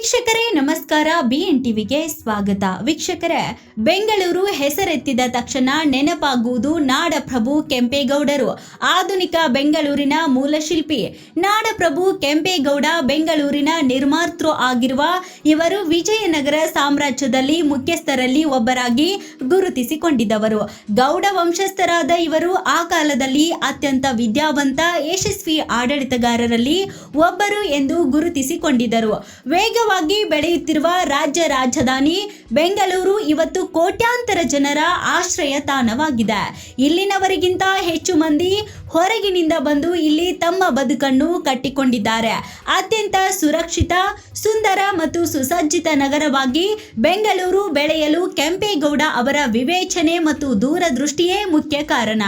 ವೀಕ್ಷಕರೇ, ನಮಸ್ಕಾರ. ಬಿಎನ್ ಟಿವಿಗೆ ಸ್ವಾಗತ. ವೀಕ್ಷಕರೇ, ಬೆಂಗಳೂರು ಹೆಸರೆತ್ತಿದ ತಕ್ಷಣ ನೆನಪಾಗುವುದು ನಾಡಪ್ರಭು ಕೆಂಪೇಗೌಡರು. ಆಧುನಿಕ ಬೆಂಗಳೂರಿನ ಮೂಲಶಿಲ್ಪಿ. ನಾಡಪ್ರಭು ಕೆಂಪೇಗೌಡ ಬೆಂಗಳೂರಿನ ನಿರ್ಮಾತೃ ಆಗಿರುವ ಇವರು ವಿಜಯನಗರ ಸಾಮ್ರಾಜ್ಯದಲ್ಲಿ ಮುಖ್ಯಸ್ಥರಲ್ಲಿ ಒಬ್ಬರಾಗಿ ಗುರುತಿಸಿಕೊಂಡಿದ್ದವರು. ಗೌಡ ವಂಶಸ್ಥರಾದ ಇವರು ಆ ಕಾಲದಲ್ಲಿ ಅತ್ಯಂತ ವಿದ್ಯಾವಂತ, ಯಶಸ್ವಿ ಆಡಳಿತಗಾರರಲ್ಲಿ ಒಬ್ಬರು ಎಂದು ಗುರುತಿಸಿಕೊಂಡಿದ್ದರು. ವೇಗವಾಗಿ ಬೆಳೆಯುತ್ತಿರುವ ರಾಜ್ಯ ರಾಜಧಾನಿ ಬೆಂಗಳೂರು ಇವತ್ತು ಕೋಟ್ಯಾಂತರ ಜನರ ಆಶ್ರಯ ತಾಣವಾಗಿದೆ. ಇಲ್ಲಿನವರಿಗಿಂತ ಹೆಚ್ಚು ಮಂದಿ ಹೊರಗಿನಿಂದ ಬಂದು ಇಲ್ಲಿ ತಮ್ಮ ಬದುಕನ್ನು ಕಟ್ಟಿಕೊಂಡಿದ್ದಾರೆ. ಅತ್ಯಂತ ಸುರಕ್ಷಿತ, ಸುಂದರ ಮತ್ತು ಸುಸಜ್ಜಿತ ನಗರವಾಗಿ ಬೆಂಗಳೂರು ಬೆಳೆಯಲು ಕೆಂಪೇಗೌಡ ಅವರ ವಿವೇಚನೆ ಮತ್ತು ದೂರದೃಷ್ಟಿಯೇ ಮುಖ್ಯ ಕಾರಣ.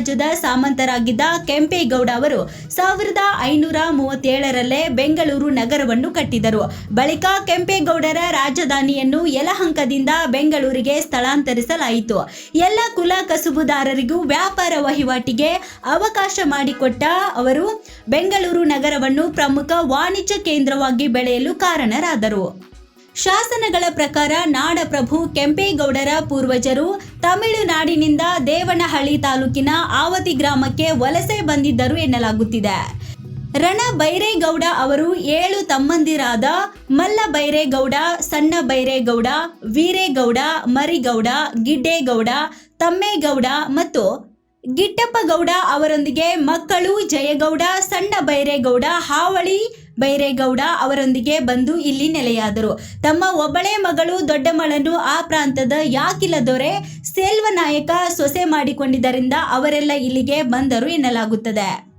ಸಾಮ್ರಾಜ್ಯದ ಸಾಮಂತರಾಗಿದ್ದ ಕೆಂಪೇಗೌಡ ಅವರು ಸಾವಿರದ ಐನೂರ ಮೂವತ್ತೇಳರಲ್ಲೇ ಬೆಂಗಳೂರು ನಗರವನ್ನು ಕಟ್ಟಿದರು. ಬಳಿಕ ಕೆಂಪೇಗೌಡರ ರಾಜಧಾನಿಯನ್ನು ಯಲಹಂಕದಿಂದ ಬೆಂಗಳೂರಿಗೆ ಸ್ಥಳಾಂತರಿಸಲಾಯಿತು. ಎಲ್ಲ ಕುಲ ಕಸುಬುದಾರರಿಗೂ ವ್ಯಾಪಾರ ವಹಿವಾಟಿಗೆ ಅವಕಾಶ ಮಾಡಿಕೊಟ್ಟ ಅವರು ಬೆಂಗಳೂರು ನಗರವನ್ನು ಪ್ರಮುಖ ವಾಣಿಜ್ಯ ಕೇಂದ್ರವಾಗಿ ಬೆಳೆಯಲು ಕಾರಣರಾದರು. ಶಾಸನಗಳ ಪ್ರಕಾರ ನಾಡಪ್ರಭು ಕೆಂಪೇಗೌಡರ ಪೂರ್ವಜರು ತಮಿಳುನಾಡಿನಿಂದ ದೇವನಹಳ್ಳಿ ತಾಲೂಕಿನ ಆವತಿ ಗ್ರಾಮಕ್ಕೆ ವಲಸೆ ಬಂದಿದ್ದರು ಎನ್ನಲಾಗುತ್ತಿದೆ. ರಣ ಬೈರೇಗೌಡ ಅವರು ಏಳು ತಮ್ಮಂದಿರಾದ ಮಲ್ಲ ಬೈರೇಗೌಡ ಸಣ್ಣ ಬೈರೇಗೌಡ ವೀರೇಗೌಡ, ಮರಿಗೌಡ, ಗಿಡ್ಡೇಗೌಡ, ತಮ್ಮೇಗೌಡ ಮತ್ತು ಗಿಟ್ಟಪ್ಪಗೌಡ ಅವರೊಂದಿಗೆ ಮಕ್ಕಳು ಜಯಗೌಡ ಸಣ್ಣ ಬೈರೇಗೌಡ ಹಾವಳಿ ಬೈರೇಗೌಡ ಅವರೊಂದಿಗೆ ಬಂದು ಇಲ್ಲಿ ನೆಲೆಯಾದರು. ತಮ್ಮ ಒಬ್ಬಳೇ ಮಗಳು ದೊಡ್ಡಮ್ಮಳನ್ನು ಆ ಪ್ರಾಂತದ ಯಾಕಿಲ ದೊರೆ ಸೇಲ್ವನಾಯಕ ಸೊಸೆ ಮಾಡಿಕೊಂಡಿದ್ದರಿಂದ ಅವರೆಲ್ಲ ಇಲ್ಲಿಗೆ ಬಂದರು ಎನ್ನಲಾಗುತ್ತದೆ.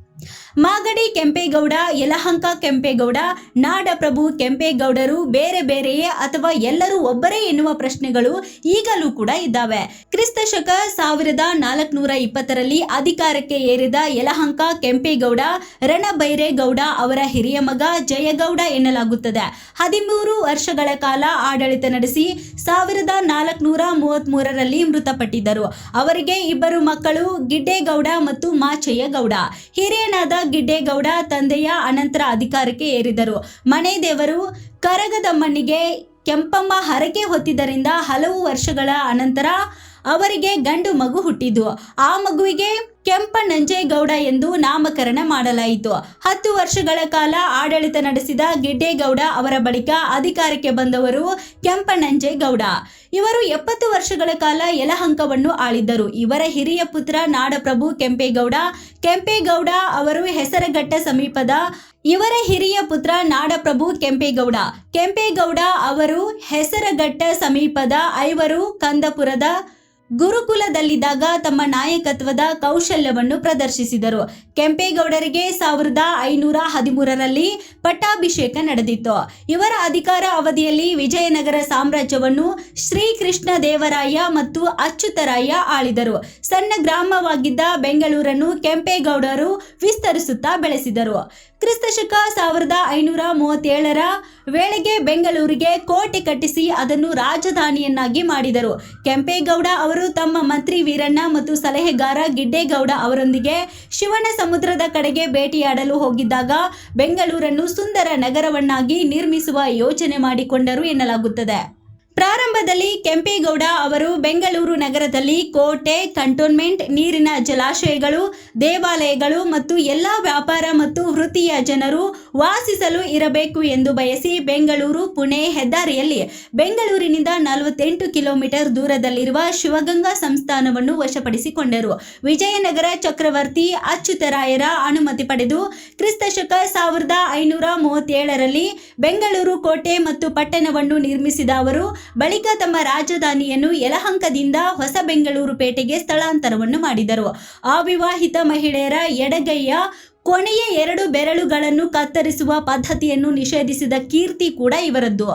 ಮಾಗಡಿ ಕೆಂಪೇಗೌಡ, ಯಲಹಂಕ ಕೆಂಪೇಗೌಡ, ನಾಡಪ್ರಭು ಕೆಂಪೇಗೌಡರು ಬೇರೆ ಬೇರೆಯೇ ಅಥವಾ ಎಲ್ಲರೂ ಒಬ್ಬರೇ ಎನ್ನುವ ಪ್ರಶ್ನೆಗಳು ಈಗಲೂ ಕೂಡ ಇದ್ದಾವೆ. ಕ್ರಿಸ್ತ ಶಕ ಸಾವಿರದ ನಾಲ್ಕುನೂರ ಇಪ್ಪತ್ತರಲ್ಲಿ ಅಧಿಕಾರಕ್ಕೆ ಏರಿದ ಯಲಹಂಕ ಕೆಂಪೇಗೌಡ ರಣಬೈರೇಗೌಡ ಅವರ ಹಿರಿಯ ಮಗ ಜಯಗೌಡ ಎನ್ನಲಾಗುತ್ತದೆ. ಹದಿಮೂರು ವರ್ಷಗಳ ಕಾಲ ಆಡಳಿತ ನಡೆಸಿ ಸಾವಿರದ ನಾಲ್ಕುನೂರ ಮೂವತ್ಮೂರರಲ್ಲಿ ಮೃತಪಟ್ಟಿದ್ದರು. ಅವರಿಗೆ ಇಬ್ಬರು ಮಕ್ಕಳು ಗಿಡ್ಡೇಗೌಡ ಮತ್ತು ಮಾಚಯ್ಯಗೌಡ. ಹಿರಿಯನಾದ ಗಿಡ್ಡೇಗೌಡ ತಂದೆಯ ಅನಂತರ ಅಧಿಕಾರಕ್ಕೆ ಏರಿದರು. ಮನೆ ದೇವರು ಕರಗದಮ್ಮನಿಗೆ ಕೆಂಪಮ್ಮ ಹರಕೆ ಹೊತ್ತಿದ್ದರಿಂದ ಹಲವು ವರ್ಷಗಳ ಅನಂತರ ಅವರಿಗೆ ಗಂಡು ಮಗು ಹುಟ್ಟಿದ್ದು. ಆ ಮಗುವಿಗೆ ಕೆಂಪ ನಂಜೇಗೌಡ ಎಂದು ನಾಮಕರಣ ಮಾಡಲಾಯಿತು. ಹತ್ತು ವರ್ಷಗಳ ಕಾಲ ಆಡಳಿತ ನಡೆಸಿದ ಗಿಡ್ಡೇಗೌಡ ಅವರ ಬಳಿಕ ಅಧಿಕಾರಕ್ಕೆ ಬಂದವರು ಕೆಂಪ ನಂಜೇಗೌಡ. ಇವರು ಎಪ್ಪತ್ತು ವರ್ಷಗಳ ಕಾಲ ಯಲಹಂಕವನ್ನು ಆಳಿದ್ದರು. ಇವರ ಹಿರಿಯ ಪುತ್ರ ನಾಡಪ್ರಭು ಕೆಂಪೇಗೌಡ ಕೆಂಪೇಗೌಡ ಅವರು ಹೆಸರಘಟ್ಟ ಸಮೀಪದ ಇವರ ಹಿರಿಯ ಪುತ್ರ ನಾಡಪ್ರಭು ಕೆಂಪೇಗೌಡ. ಕೆಂಪೇಗೌಡ ಅವರು ಹೆಸರಘಟ್ಟ ಸಮೀಪದ ಐವರು ಕಂದಪುರದ ಗುರುಕುಲದಲ್ಲಿದ್ದಾಗ ತಮ್ಮ ನಾಯಕತ್ವದ ಕೌಶಲ್ಯವನ್ನು ಪ್ರದರ್ಶಿಸಿದರು. ಕೆಂಪೇಗೌಡರಿಗೆ ಸಾವಿರದ ಐನೂರ ಹದಿಮೂರರಲ್ಲಿ ಪಟ್ಟಾಭಿಷೇಕ ನಡೆದಿತ್ತು. ಇವರ ಅಧಿಕಾರ ಅವಧಿಯಲ್ಲಿ ವಿಜಯನಗರ ಸಾಮ್ರಾಜ್ಯವನ್ನು ಶ್ರೀಕೃಷ್ಣ ದೇವರಾಯ ಮತ್ತು ಅಚ್ಯುತರಾಯ ಆಳಿದರು. ಸಣ್ಣ ಗ್ರಾಮವಾಗಿದ್ದ ಬೆಂಗಳೂರನ್ನು ಕೆಂಪೇಗೌಡರು ವಿಸ್ತರಿಸುತ್ತಾ ಬೆಳೆಸಿದರು. ಕ್ರಿಸ್ತಶಕ ಸಾವಿರದ ಐನೂರ ಮೂವತ್ತೇಳರ ವೇಳೆಗೆ ಬೆಂಗಳೂರಿಗೆ ಕೋಟೆ ಕಟ್ಟಿಸಿ ಅದನ್ನು ರಾಜಧಾನಿಯನ್ನಾಗಿ ಮಾಡಿದರು. ಕೆಂಪೇಗೌಡ ಅವರು ತಮ್ಮ ಮಂತ್ರಿ ವೀರಣ್ಣ ಮತ್ತು ಸಲಹೆಗಾರ ಗಿಡ್ಡೇಗೌಡ ಅವರೊಂದಿಗೆ ಶಿವನ ಸಮುದ್ರದ ಕಡೆಗೆ ಭೇಟಿಯಾಡಲು ಹೋಗಿದ್ದಾಗ ಬೆಂಗಳೂರನ್ನು ಸುಂದರ ನಗರವನ್ನಾಗಿ ನಿರ್ಮಿಸುವ ಯೋಚನೆ ಮಾಡಿಕೊಂಡರು ಎನ್ನಲಾಗುತ್ತದೆ. ಪ್ರಾರಂಭದಲ್ಲಿ ಕೆಂಪೇಗೌಡ ಅವರು ಬೆಂಗಳೂರು ನಗರದಲ್ಲಿ ಕೋಟೆ, ಕಂಟೋನ್ಮೆಂಟ್, ನೀರಿನ ಜಲಾಶಯಗಳು, ದೇವಾಲಯಗಳು ಮತ್ತು ಎಲ್ಲ ವ್ಯಾಪಾರ ಮತ್ತು ವೃತ್ತಿಯ ಜನರು ವಾಸಿಸಲು ಇರಬೇಕು ಎಂದು ಬಯಸಿ ಬೆಂಗಳೂರು, ಪುಣೆ ಹೆದ್ದಾರಿಯಲ್ಲಿ ಬೆಂಗಳೂರಿನಿಂದ ನಲವತ್ತೆಂಟು ಕಿಲೋಮೀಟರ್ ದೂರದಲ್ಲಿರುವ ಶಿವಗಂಗಾ ಸಂಸ್ಥಾನವನ್ನು ವಶಪಡಿಸಿಕೊಂಡರು. ವಿಜಯನಗರ ಚಕ್ರವರ್ತಿ ಅಚ್ಯುತರಾಯರ ಅನುಮತಿ ಪಡೆದು ಕ್ರಿಸ್ತಶಕ ಸಾವಿರದ ಐನೂರ ಮೂವತ್ತೇಳರಲ್ಲಿ ಬೆಂಗಳೂರು, ಕೋಟೆ ಮತ್ತು ಪಟ್ಟಣವನ್ನು ನಿರ್ಮಿಸಿದ ಅವರು ಬಳಿಕ ತಮ್ಮ ರಾಜಧಾನಿಯನ್ನು ಯಲಹಂಕದಿಂದ ಹೊಸ ಬೆಂಗಳೂರು ಪೇಟೆಗೆ ಸ್ಥಳಾಂತರವನ್ನು ಮಾಡಿದರು. ಅವಿವಾಹಿತ ಮಹಿಳೆಯರ ಎಡಗೈಯ ಕೊನೆಯ ಎರಡು ಬೆರಳುಗಳನ್ನು ಕತ್ತರಿಸುವ ಪದ್ಧತಿಯನ್ನು ನಿಷೇಧಿಸಿದ ಕೀರ್ತಿ ಕೂಡ ಇವರದ್ದು.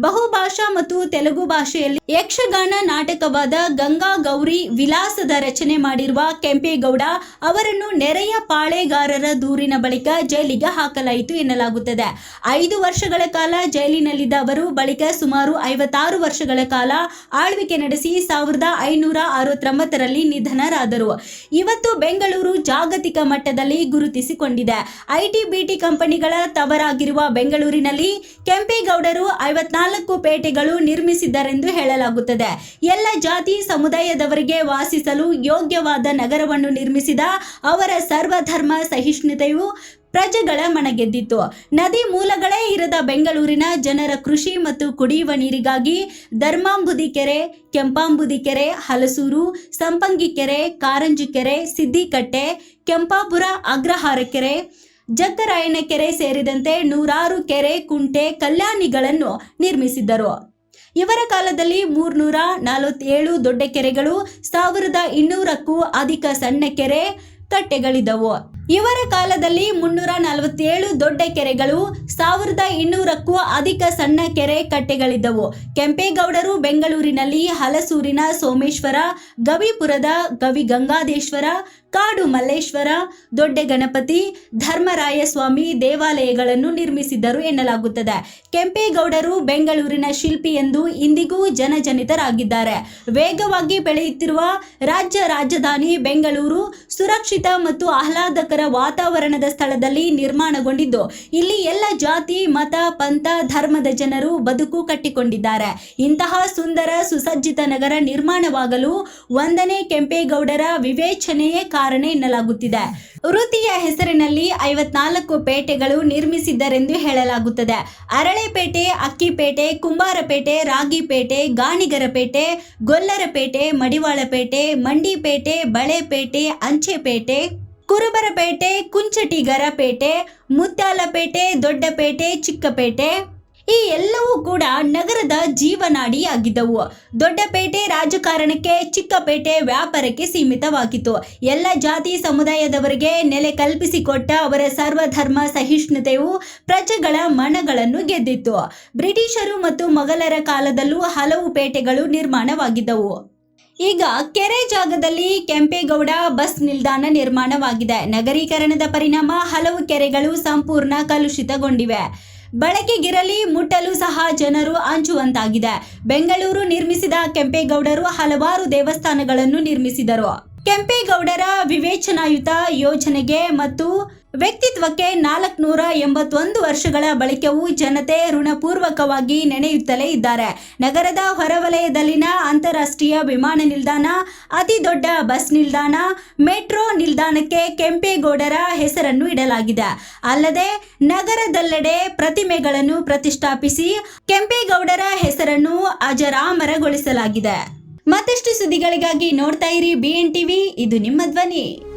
ಬಹುಭಾಷಾ ಮತ್ತು ತೆಲುಗು ಭಾಷೆಯಲ್ಲಿ ಯಕ್ಷಗಾನ ನಾಟಕವಾದ ಗಂಗಾ ಗೌರಿ ವಿಲಾಸದ ರಚನೆ ಮಾಡಿರುವ ಕೆಂಪೇಗೌಡ ಅವರನ್ನು ನೆರೆಯ ಪಾಳೆಗಾರರ ದೂರಿನ ಬಳಿಕ ಜೈಲಿಗೆ ಹಾಕಲಾಯಿತು ಎನ್ನಲಾಗುತ್ತದೆ. ಐದು ವರ್ಷಗಳ ಕಾಲ ಜೈಲಿನಲ್ಲಿದ್ದ ಅವರು ಬಳಿಕ ಸುಮಾರು ಐವತ್ತಾರು ವರ್ಷಗಳ ಕಾಲ ಆಳ್ವಿಕೆ ನಡೆಸಿ ಸಾವಿರದ ಐನೂರ ಅರವತ್ತೊಂಬತ್ತರಲ್ಲಿ ನಿಧನರಾದರು. ಇವತ್ತು ಬೆಂಗಳೂರು ಜಾಗತಿಕ ಮಟ್ಟದಲ್ಲಿ ಗುರುತಿಸಿಕೊಂಡಿದೆ ಐಟಿ ಬಿಟಿ ಕಂಪನಿಗಳ ತವರಾಗಿರುವ ಬೆಂಗಳೂರಿನಲ್ಲಿ ಕೆಂಪೇಗೌಡರು ಐವತ್ನಾಲ್ಕು ಪೇಟೆಗಳು ನಿರ್ಮಿಸಿದ್ದರೆಂದು ಹೇಳಲಾಗುತ್ತದೆ. ಎಲ್ಲ ಜಾತಿ ಸಮುದಾಯದವರಿಗೆ ವಾಸಿಸಲು ಯೋಗ್ಯವಾದ ನಗರವನ್ನು ನಿರ್ಮಿಸಿದ ಅವರ ಸರ್ವಧರ್ಮ ಸಹಿಷ್ಣುತೆಯು ಪ್ರಜೆಗಳ ಮನಗೆದ್ದಿತ್ತು. ನದಿ ಮೂಲಗಳೇ ಇರದ ಬೆಂಗಳೂರಿನ ಜನರ ಕೃಷಿ ಮತ್ತು ಕುಡಿಯುವ ನೀರಿಗಾಗಿ ಧರ್ಮಾಂಬುದಿ ಕೆರೆ, ಕೆಂಪಾಂಬುದಿ ಕೆರೆ, ಹಲಸೂರು, ಸಂಪಂಗಿ ಕೆರೆ, ಕಾರಂಜಿ ಕೆರೆ, ಸಿದ್ದಿಕಟ್ಟೆ ಕೆಂಪಾಪುರ, ಅಗ್ರಹಾರ ಕೆರೆ ಜಕ್ಕರಾಯನ ಕೆರೆ ಸೇರಿದಂತೆ ನೂರಾರು ಕೆರೆ, ಕುಂಟೆ, ಕಲ್ಯಾಣಿಗಳನ್ನು ನಿರ್ಮಿಸಿದ್ದರು. ಇವರ ಕಾಲದಲ್ಲಿ ಮೂರ್ನೂರ ನಲವತ್ತೇಳು ದೊಡ್ಡ ಕೆರೆಗಳು, ಸಾವಿರದ ಇನ್ನೂರಕ್ಕೂ ಅಧಿಕ ಸಣ್ಣ ಕೆರೆ ಕಟ್ಟೆಗಳಿದ್ದವು. ಇವರ ಕಾಲದಲ್ಲಿ ಮುನ್ನೂರ ನಲವತ್ತೇಳು ದೊಡ್ಡ ಕೆರೆಗಳು ಸಾವಿರದ ಇನ್ನೂರಕ್ಕೂ ಅಧಿಕ ಸಣ್ಣ ಕೆರೆ ಕಟ್ಟೆಗಳಿದ್ದವು. ಕೆಂಪೇಗೌಡರು ಬೆಂಗಳೂರಿನಲ್ಲಿ ಹಲಸೂರಿನ ಸೋಮೇಶ್ವರ, ಗವಿಪುರದ ಗವಿ ಗಂಗಾದೇಶ್ವರ ಕಾಡು ಮಲ್ಲೇಶ್ವರ ದೊಡ್ಡ ಗಣಪತಿ ಧರ್ಮರಾಯ ಸ್ವಾಮಿ ದೇವಾಲಯಗಳನ್ನು ನಿರ್ಮಿಸಿದ್ದರು ಎನ್ನಲಾಗುತ್ತದೆ. ಕೆಂಪೇಗೌಡರು ಬೆಂಗಳೂರಿನ ಶಿಲ್ಪಿ ಎಂದು ಇಂದಿಗೂ ಜನಜನಿತರಾಗಿದ್ದಾರೆ. ವೇಗವಾಗಿ ಬೆಳೆಯುತ್ತಿರುವ ರಾಜ್ಯ ರಾಜಧಾನಿ ಬೆಂಗಳೂರು ಸುರಕ್ಷಿತ ಮತ್ತು ಆಹ್ಲಾದಕರ ವಾತಾವರಣದ ಸ್ಥಳದಲ್ಲಿ ನಿರ್ಮಾಣಗೊಂಡಿದ್ದು, ಇಲ್ಲಿ ಎಲ್ಲ ಜಾತಿ, ಮತ, ಪಂಥ, ಧರ್ಮದ ಜನರು ಬದುಕು ಕಟ್ಟಿಕೊಂಡಿದ್ದಾರೆ. ಇಂತಹ ಸುಂದರ, ಸುಸಜ್ಜಿತ ನಗರ ನಿರ್ಮಾಣವಾಗಲು ಒಂದನೇ ಕೆಂಪೇಗೌಡರ ವಿವೇಚನೆಯೇ ಕಾರಣ ಎನ್ನಲಾಗುತ್ತಿದೆ. ವೃತ್ತಿಯ ಹೆಸರಿನಲ್ಲಿ ಐವತ್ನಾಲ್ಕು ಪೇಟೆಗಳು ನಿರ್ಮಿಸಿದ್ದರೆಂದು ಹೇಳಲಾಗುತ್ತದೆ. ಅರಳೆಪೇಟೆ, ಅಕ್ಕಿಪೇಟೆ, ಕುಂಬಾರಪೇಟೆ, ರಾಗಿಪೇಟೆ, ಗಾಣಿಗರಪೇಟೆ, ಗೊಲ್ಲರಪೇಟೆ, ಮಡಿವಾಳಪೇಟೆ, ಮಂಡಿಪೇಟೆ, ಬಳೆಪೇಟೆ, ಅಂಚೆಪೇಟೆ ಕುರುಬರಪೇಟೆ, ಕುಂಚಟಿಗರಪೇಟೆ, ಮುತ್ಯಾಲಪೇಟೆ, ದೊಡ್ಡಪೇಟೆ, ಚಿಕ್ಕಪೇಟೆ ಈ ಎಲ್ಲವೂ ಕೂಡ ನಗರದ ಜೀವನಾಡಿಯಾಗಿದ್ದವು. ದೊಡ್ಡಪೇಟೆ ರಾಜಕಾರಣಕ್ಕೆ, ಚಿಕ್ಕಪೇಟೆ ವ್ಯಾಪಾರಕ್ಕೆ ಸೀಮಿತವಾಗಿತ್ತು. ಎಲ್ಲ ಜಾತಿ ಸಮುದಾಯದವರಿಗೆ ನೆಲೆ ಕಲ್ಪಿಸಿಕೊಟ್ಟ ಅವರ ಸರ್ವಧರ್ಮ ಸಹಿಷ್ಣುತೆಯು ಪ್ರಜೆಗಳ ಮನಗಳನ್ನು ಗೆದ್ದಿತ್ತು. ಬ್ರಿಟಿಷರು ಮತ್ತು ಮೊಘಲರ ಕಾಲದಲ್ಲೂ ಹಲವು ಪೇಟೆಗಳು ನಿರ್ಮಾಣವಾಗಿದ್ದವು. ಈಗ ಕೆರೆ ಜಾಗದಲ್ಲಿ ಕೆಂಪೇಗೌಡ ಬಸ್ ನಿಲ್ದಾಣ ನಿರ್ಮಾಣವಾಗಿದೆ. ನಗರೀಕರಣದ ಪರಿಣಾಮ ಹಲವು ಕೆರೆಗಳು ಸಂಪೂರ್ಣ ಕಲುಷಿತಗೊಂಡಿವೆ. ಬಳಕೆಗಿರಲಿ ಮುಟ್ಟಲು ಸಹ ಜನರು ಅಂಚುವಂತಾಗಿದೆ. ಬೆಂಗಳೂರು ನಿರ್ಮಿಸಿದ ಕೆಂಪೇಗೌಡರು ಹಲವಾರು ದೇವಸ್ಥಾನಗಳನ್ನು ನಿರ್ಮಿಸಿದರು. ಕೆಂಪೇಗೌಡರ ವಿವೇಚನಾಯುತ ಯೋಜನೆಗೆ ಮತ್ತು ವ್ಯಕ್ತಿತ್ವಕ್ಕೆ ನಾಲ್ಕುನೂರ ಎಂಬತ್ತೊಂದು ವರ್ಷಗಳ ಬಳಿಕವೂ ಜನತೆ ಋಣಪೂರ್ವಕವಾಗಿ ನೆನೆಯುತ್ತಲೇ ಇದ್ದಾರೆ. ನಗರದ ಹೊರವಲಯದಲ್ಲಿನ ಅಂತಾರಾಷ್ಟ್ರೀಯ ವಿಮಾನ ನಿಲ್ದಾಣ, ಅತಿ ದೊಡ್ಡ ಬಸ್ ನಿಲ್ದಾಣ, ಮೆಟ್ರೋ ನಿಲ್ದಾಣಕ್ಕೆ ಕೆಂಪೇಗೌಡರ ಹೆಸರನ್ನು ಇಡಲಾಗಿದೆ. ಅಲ್ಲದೆ ನಗರದೆಲ್ಲೆಡೆ ಪ್ರತಿಮೆಗಳನ್ನು ಪ್ರತಿಷ್ಠಾಪಿಸಿ ಕೆಂಪೇಗೌಡರ ಹೆಸರನ್ನು ಅಜರಾಮರಗೊಳಿಸಲಾಗಿದೆ. ಮತ್ತಷ್ಟು ಸುದ್ದಿಗಳಿಗಾಗಿ ನೋಡ್ತಾ ಇರಿ ಬಿ ಟಿವಿ ಇದು ನಿಮ್ಮ ಧ್ವನಿ.